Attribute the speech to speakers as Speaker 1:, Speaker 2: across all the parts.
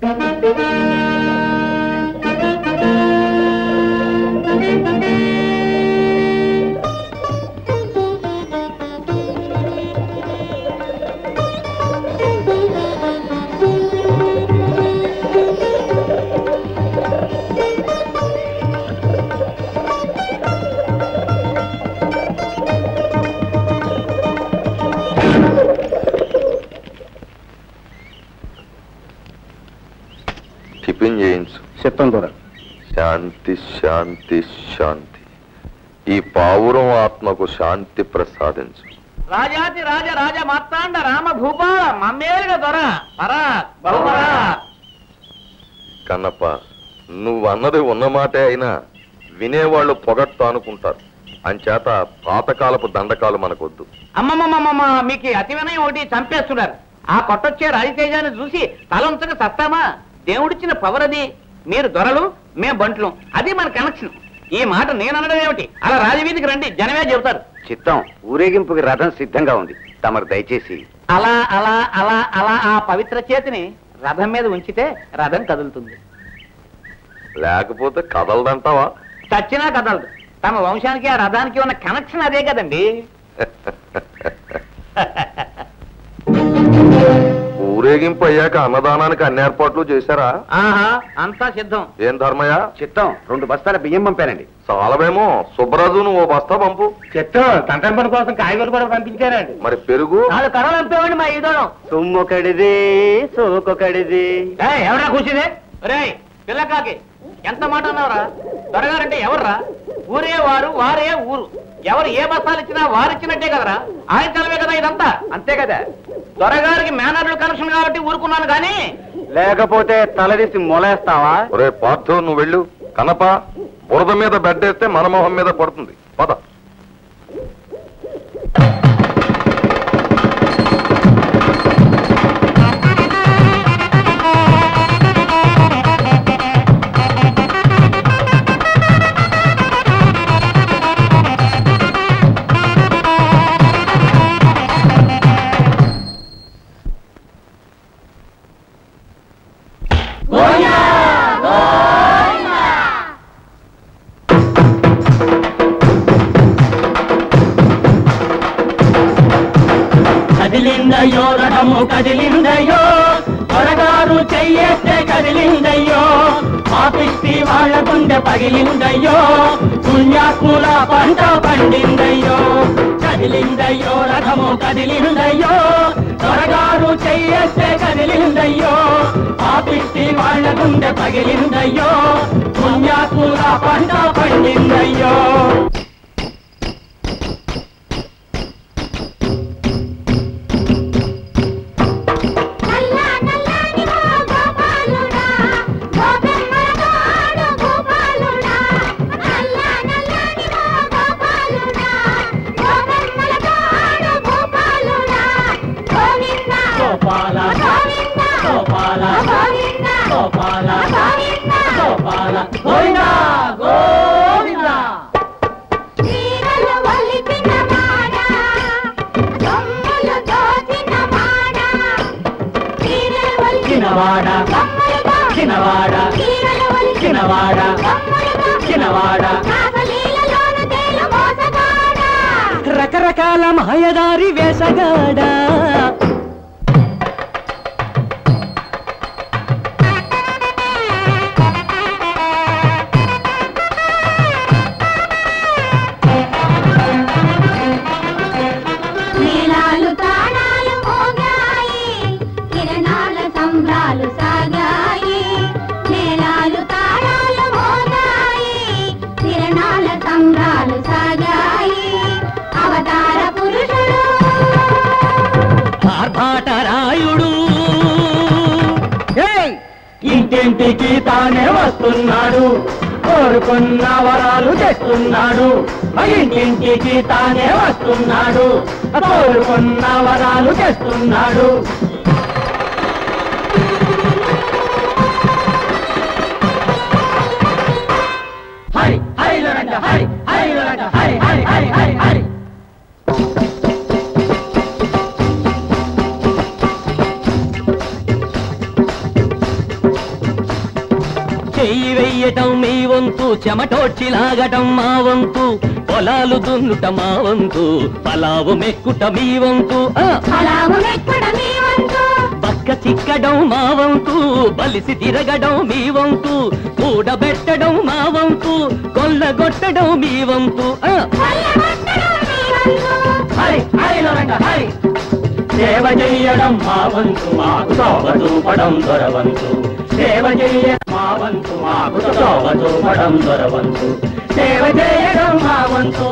Speaker 1: Thank you.
Speaker 2: చెప్తాం దొర
Speaker 1: శాంతి శాంతి శాంతి. ఈ పావురం ఆత్మకు శాంతి ప్రసాదించు.
Speaker 3: రాజాతి రాజ రాజ మార్తాండ రామ భూపాల మమ్మేలుగా దొర పరా
Speaker 1: కన్నప్ప నువ్వు అన్నది ఉన్న మాటే అయినా వినేవాళ్ళు పొగట్టు అనుకుంటారు. అంచేత పాతకాలపు దండకాలు మనకొద్దు.
Speaker 3: అమ్మమ్మమ్మమ్మ మీకు అతి వినయం ఒకటి చంపేస్తున్నారు. ఆ కొట్టొచ్చే రాజతేజాన్ని చూసి తలంచక సత్తామా? దేవుడిచ్చిన పవర్ అది మీరు దొరలు మేం బంట్లు. అది మన కనెక్షన్ ఈ మాట నేను అనడం ఏమిటి? అలా రాజవీధికి రండి జనమే చెబుతారు.
Speaker 2: చిత్తం ఊరేగింపుకి రథం సిద్ధంగా ఉంది. తమరు దయచేసి.
Speaker 3: అలా అలా అలా అలా ఆ పవిత్ర చేతిని రథం మీద ఉంచితే రథం కదులుతుంది.
Speaker 1: లేకపోతే కదలదంటావా?
Speaker 3: చచ్చినా కదలదు. తమ వంశానికి ఆ రథానికి ఉన్న కనెక్షన్ అదే కదండి.
Speaker 1: ఊరేగింపు అయ్యాక అన్నదానానికి అన్ని ఏర్పాట్లు చేశారా?
Speaker 3: ఆహా అంతా సిద్ధం.
Speaker 1: ఏం ధర్మయ్య?
Speaker 2: చిత్తం రెండు బస్తాల బియ్యం పంపారండి
Speaker 1: చాలవేమో సుబ్బరాజును ఓ బస్తా పంపు.
Speaker 3: చిత్తం తండ్రి పని కోసం కాయగూరలు కూడా పంపించారండి.
Speaker 1: మరి పెరుగు?
Speaker 3: నాలుగు కడలు పంపేవాడి మా ఈదోళం
Speaker 2: సొమ్మొకడిది సోకొకడిది.
Speaker 3: ఎవరా కూర్చుంది? రే పిల్లకాకి ఎంత మాట అన్నావురా? దొరగారంటే ఎవర్రా? ఊరే వారు వారే ఊరు. ఎవరు ఏ బస్తాలు ఇచ్చినా వారు ఇచ్చినట్టే కదరా? ఆయన చలవే కదా ఇదంతా.
Speaker 2: అంతే కదా?
Speaker 3: దొరగారికి మేనర్లు కనెక్షన్ కాబట్టి ఊరుకున్నాను కానీ
Speaker 2: లేకపోతే తలదీసి మొలేస్తావా?
Speaker 1: ఒరే పార్థు నువ్వు వెళ్ళు. కనప బురద మీద బెడ్డేస్తే మన మొహం మీద పడుతుంది. పద.
Speaker 4: కదిలిందయ్యో రథము కదిలిందయ్యో త్వరగారు చెయ్యేస్తే కదిలిందయ్యో పాపిష్టి వాళ్ళ గుండె పగిలిందయ్యో పుణ్యాత్ముల పంట పండిందయ్యో కదిలిందయ్యో రథము కదిలిందయ్యో త్వరగారు చెయ్యేస్తే కదిలిందయ్యో పాపిష్టి వాళ్ళ గుండె పగిలిందయ్యో పుణ్యాత్ముల పంట పండిందయ్యో గోపాల గోపాల గోపాల
Speaker 5: గోవింద
Speaker 4: గోవింద. చిన్నవాడ చిన్నవాడ చిన్నవాడ చిన్నవాడ రకరకాల మాయదారి వేసగాడా
Speaker 5: కిరణాల సంభ్రాలు సాగాయి. మేళాలు తాళాలు మోగాయి కిరణాల సాగాయి. అవతార పురుషుడు.
Speaker 4: ఆర్భాటరాయుడు. ఇంటింటికి తానే వస్తున్నాడు. కోరుకున్న వరాలు తెస్తున్నాడు. ఇంటింటికి తానే వస్తున్నాడు. కోరుకున్న వరాలు తెస్తున్నాడు. చెయ్యి వెయ్యటం మీ వంతు చెమటోడ్చి లాగటం మా వంతు. పొలాలు దున్నుట మా వంతు పలావు మెక్కుట మీ వంతు. బక్క చిక్కడం మా వంతు బలిసి తిరగడం మీ వంతు. కూడబెట్టడం మా వంతు కొల్లగొట్టడం మీ వంతు. హరి రంగ హరి. సేవ చెయ్యడం మా వంతు మాకు శోభ చూపడం దొరవంతు. సేవ చెయ్యడం మా వంతు మాకు శోభ చూపడం దొరవంతు. సేవ చేయడం మా వంతు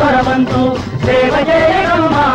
Speaker 4: దొరవంతు. సేవ చేయడం మా